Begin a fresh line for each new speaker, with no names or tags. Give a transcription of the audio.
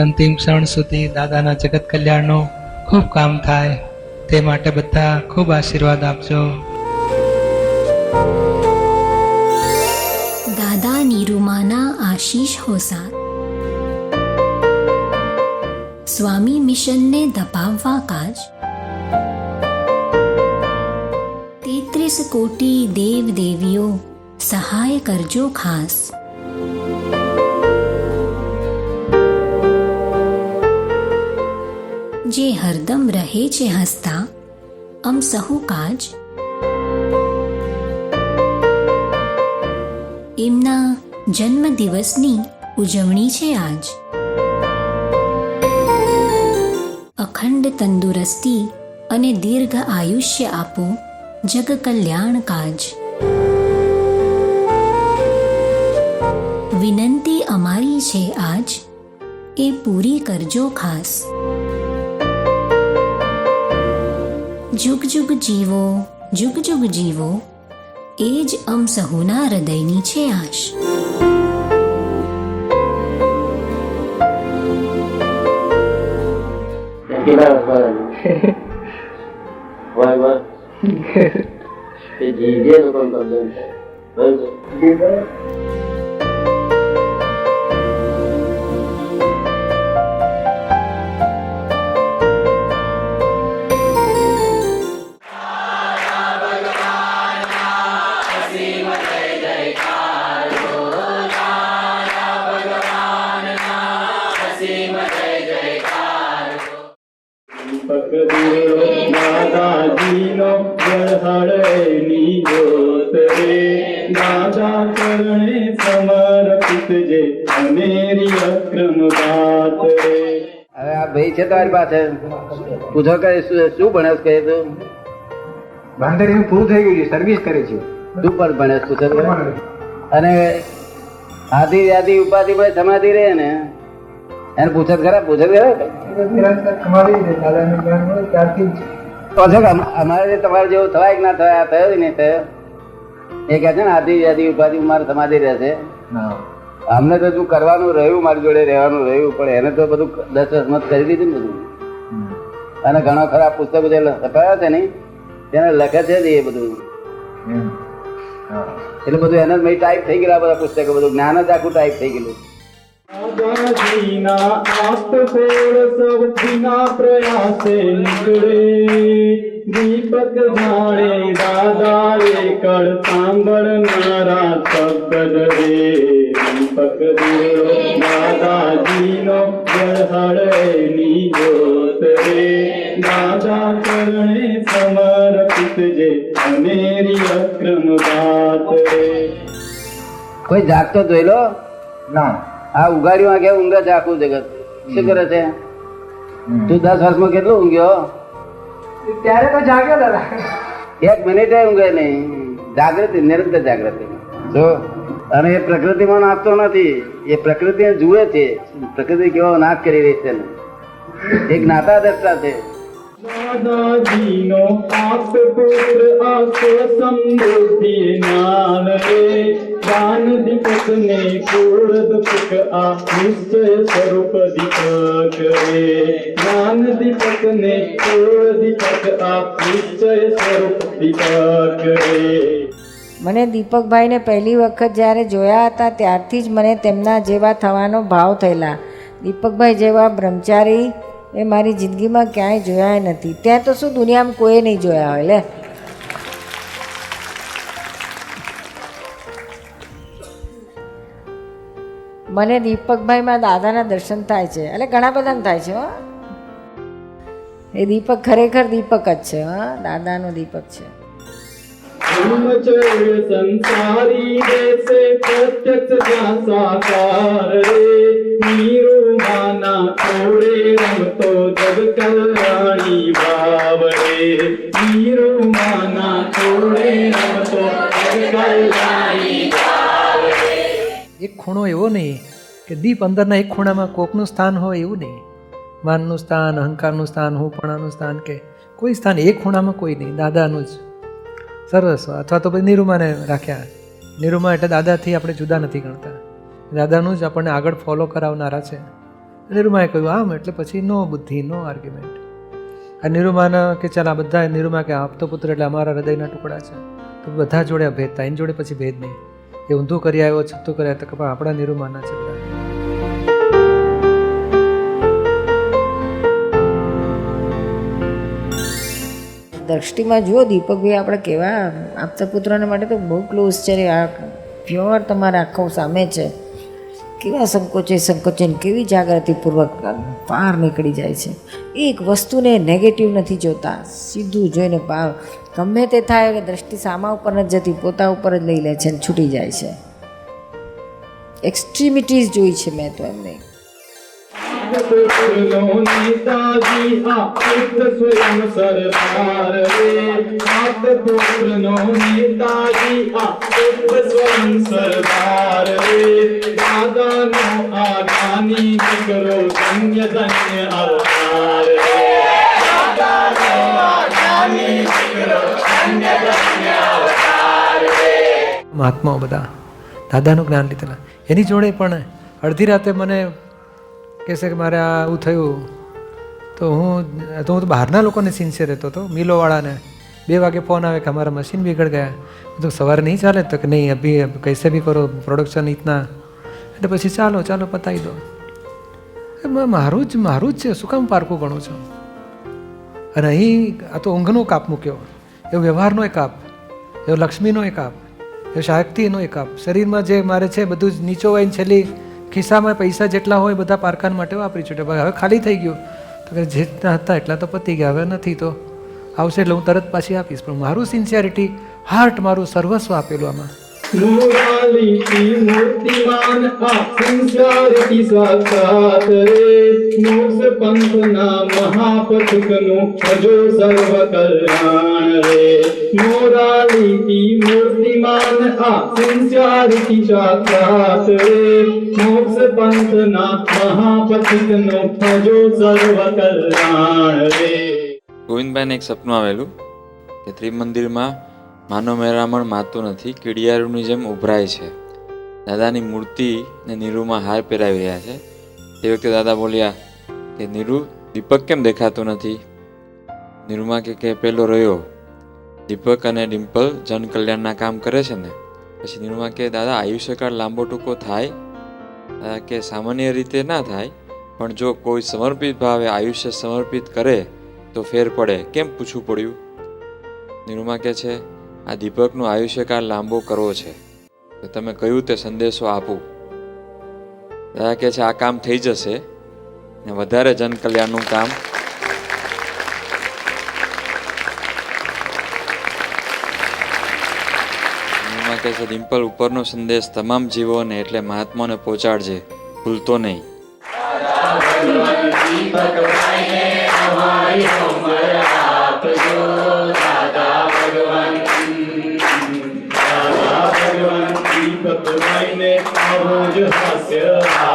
અંતિમ ક્ષણ સુધી દાદાના જગત કલ્યાણનું ખૂબ કામ થાય. તે માટે બધા ખૂબ આશીર્વાદ આપજો.
દાદા નિરૂમાના આશીષ હોસા સ્વામી મિશનને ધપાવવા કાજ. તેત્રીસ કોટી દેવ દેવીઓ સહાય કરજો ખાસ. જે હરદમ રહે છે હસતા, અમ સહુ કાજ. એમના જન્મદિવસની ઉજવણી છે આજ. અખંડ તંદુરસ્તી અને દીર્ઘ આયુષ્ય આપો જગ કલ્યાણ કાજ. વિનંતી અમારી છે આજ, એ પૂરી કરજો ખાસ. જુગ જુગ જીવો જુગ જુગ જીવો એ જ અમ સહુના હૃદયની છે આશ.
વાહ વાહ એ જીજે? લોકો
દાદા ચરણે સમર્પિત જે અનેરી અક્રમ વાત રે
હવે આ ભાઈ છે તમારી પાસે? પૂછો કે શું શું ભણેશ કહે તું
બાંધણીનું પૂરું થઈ ગયું છે સર્વિસ કરે છે.
તું પણ ભણેશ પૂછે અને આદિ વ્યાધિ ઉપાધિ ભાઈ સમાધિ રહે ને? એને પૂછે ખરા પૂછે તો ખરા અમારે તમારે જેવું થવાય કે ના થયો જ નહીં થયો? એ કહે છે ને આદિ વ્યાધિ ઉપાધિ મારે સમાધિ રહેશે.
છે
અમને તો શું કરવાનું રહ્યું મારી જોડે રહેવાનું રહ્યું પણ એને તો બધું દસ દસ મત કરી દીધું ને બધું. અને ઘણા ખરા પુસ્તકો જે લખાયા છે ને તેને લખે છે એ બધું. એટલે બધું એને ટાઈપ થઈ ગયેલા બધા પુસ્તકો બધું જ્ઞાન જ આખું ટાઈપ થઈ ગયેલું.
દાદાજીના આત્મફોડ સૌથીના પ્રયાસે નીકળે દીપક જાણે દાદાએ કળ સાંભળનારા શબ્દ રે દીપક દીવો દાદાજીનો જળહળની જોત રે દાદા કરણે સમર્પિત જે અનેરી અક્રમ વાત રે
કોઈ જાગતો જોઈ લો
ના.
આ ઉગાડ્યું આગે ઊંઘે છે આખું જગત? શું કરે છે? તું દસ વર્ષમાં કેટલું ઊંઘ્યો?
ત્યારે તો જાગ્યો દાદા
એક મિનિટે ઊંઘે નહીં. જાગૃતિ નિરંતર જાગૃતિ. જો અને એ પ્રકૃતિમાં નાખતો નથી. એ પ્રકૃતિ જુએ છે. પ્રકૃતિ કેવો નાશ કરી રહી છે એક નાતા જ્ઞાતા દ્રષ્ટા છે.
દાદાજીનો આપ પુત્ર આસો સમૃદ્ધિ નાલ દાન દીપક ને પૂર્ણ દીપક આ નિશ્ચય સ્વરૂપ દીપક રે જ્ઞાન દીપક ને પૂર્ણ દીપક આ નિશ્ચય સ્વરૂપ દીપક રે
મને દીપકભાઈને પહેલી વખત જ્યારે જોયા હતા, ત્યારથી જ મને તેમના જેવા થવાનો ભાવ થયેલા. દીપકભાઈ જેવા બ્રહ્મચારી એ મારી જિંદગીમાં ક્યાંય જોયા નથી. ત્યાં તો શું દુનિયામાં કોઈ નહીં જોયા હોય, લે? મને દીપકભાઈમાં દાદાના દર્શન થાય છે. એટલે ઘણા બધાને થાય છે, હો. એ દીપક ખરેખર દીપક જ છે, હા. દાદાનો દીપક છે.
કલ્યાણી
ખૂણો એવો નહીં કે દીપ અંદરના એક ખૂણામાં કોકનું સ્થાન હોય એવું નહીં. માનનું સ્થાન, અહંકારનું સ્થાન હુંપણાનું સ્થાન કે કોઈ સ્થાન, એક ખૂણામાં કોઈ નહીં, દાદાનું જ. સર્વસ્વ અથવા તો પછી નિરૂમાને રાખ્યા. નિરૂમા એટલે દાદાથી આપણે જુદા નથી ગણતા. દાદાનું જ આપણને આગળ ફોલો કરાવનારા છે. નિરૂમાએ કહ્યું, આમ, એટલે પછી નો બુદ્ધિ, નો આર્ગ્યુમેન્ટ આ નિરૂમાના કે ચાલ, આ બધા, નિરૂમા કે આપતો પુત્ર, એટલે અમારા હૃદયના ટુકડા છે. તો બધા જોડે અભેદતા ભેદ એની જોડે પછી ભેદ નહીં. એ ઊંધું કરી આવ્યો છતું કરી તો કે પણ આપણા નિરૂમાના છે
દ્રષ્ટિમાં જુઓ, દીપકભાઈ, આપણે કેવા આપતા પુત્રોને માટે તો બહુ ક્લોઝ છે. આ પ્યોર તમારા આંખો સામે છે. કેવા સંકોચે સંકોચન કેવી જાગૃતિપૂર્વક પાર નીકળી જાય છે. એક વસ્તુને નેગેટિવ નથી જોતા. સીધું જોઈને પાર ગમે તે થાય કે દ્રષ્ટિ સામા ઉપર નથી જતી, પોતા ઉપર જ લઈ લે છે અને છૂટી જાય છે. એક્સ્ટ્રીમિટીઝ જોઈ છે મેં તો એમને.
પુત્રનો નેતાજી આ પુત્ર સ્વયં સરદાર રે આપ પુત્રનો નેતાજી આ પુત્ર સ્વયં સરદાર રે દાદાનો આ નાની દીકરો ધન્ય ધન્ય અવતાર રે
મહાત્માઓ બધા, દાદાનું જ્ઞાન લીધેલા. એની જોડે પણ અડધી રાતે મને કહેશે કે મારે આ આવું થયું, તો હું તો હું તો બહારના લોકોને સિન્સિયર રહેતો હતો, મિલોવાળાને. બે વાગે ફોન આવે કે અમારા મશીન બિગડ ગયા. તો સવારે નહીં ચાલે? તો કે નહીં, અભી કૈસે બી કરો પ્રોડક્શન ઇતના. એટલે પછી ચાલો ચાલો પતાવી દો. મારું જ મારું જ છે. શું કામ પારકું ગણું છું? અને અહીં આ તો ઊંઘનો કાપ મૂક્યો. એવો વ્યવહારનો એક કાપ એવો લક્ષ્મીનો એક કાપ એ શક્તિનો એક કાપ શરીરમાં જે મારે છે બધું જ નીચો હોય ને છેલ્લી ખિસ્સામાં પૈસા જેટલા હોય બધા પારખાન માટે વાપરી છૂટ્યા હવે ખાલી થઈ ગયું. તો કે જેટલા હતા એટલા તો પતી ગયા. હવે નથી તો આવશે એટલે હું તરત પાછી આપીશ. પણ મારું સિન્સિયરિટી હાર્ટ મારું સર્વસ્વ આપેલું આમાં.
મુરાલી મૂર્તિમાન આ સંસાર કી સાક્ષાત રે મોક્ષ પંથના મહાપથિકનું ભજો સર્વ કલ્યાણ રે મોરાલી મૂર્તિમાન આ સંસારથી સાક્ષાત રે મોક્ષ પંથના મહાપથિકનું ભજો સર્વ કલ્યાણ રે.
ગોવિંદભાઈને એક સપનું આવેલું કે ત્રિમંદિરમાં માનવ મેરામણ માતું નથી કીડિયારૂની જેમ ઉભરાય છે. દાદાની મૂર્તિ ને નીરુમાં હાર પહેરાવી રહ્યા છે. તે વખતે દાદા બોલ્યા કે, નીરુ, દીપક કેમ દેખાતું નથી? નીરુમાં કે કે પેલો રહ્યો. દીપક અને ડિમ્પલ જન કલ્યાણના કામ કરે છે ને. પછી નીરુમાં કે, દાદા, આયુષ્યકાળ લાંબો ટૂંકો થાય. કે, સામાન્ય રીતે ના થાય, પણ જો કોઈ સમર્પિત ભાવે આયુષ્ય સમર્પિત કરે, તો ફેર પડે. કેમ પૂછવું પડ્યું? નિરુમા કે છે આ દીપકનું આયુષ્યકાળ લાંબો કરવો છે. તો તમે કયું તે સંદેશો આપું? દાદા કહે છે, આ કામ થઈ જશે ને વધારે જન કલ્યાણનું કામ. એમાં કે છે, ડિમ્પલ, ઉપરનો સંદેશ તમામ જીવોને એટલે મહાત્માને પહોંચાડજે. ભૂલતો નહીં.
ભગવાન દીપક ભાઈને આવો જ હાસ્ય.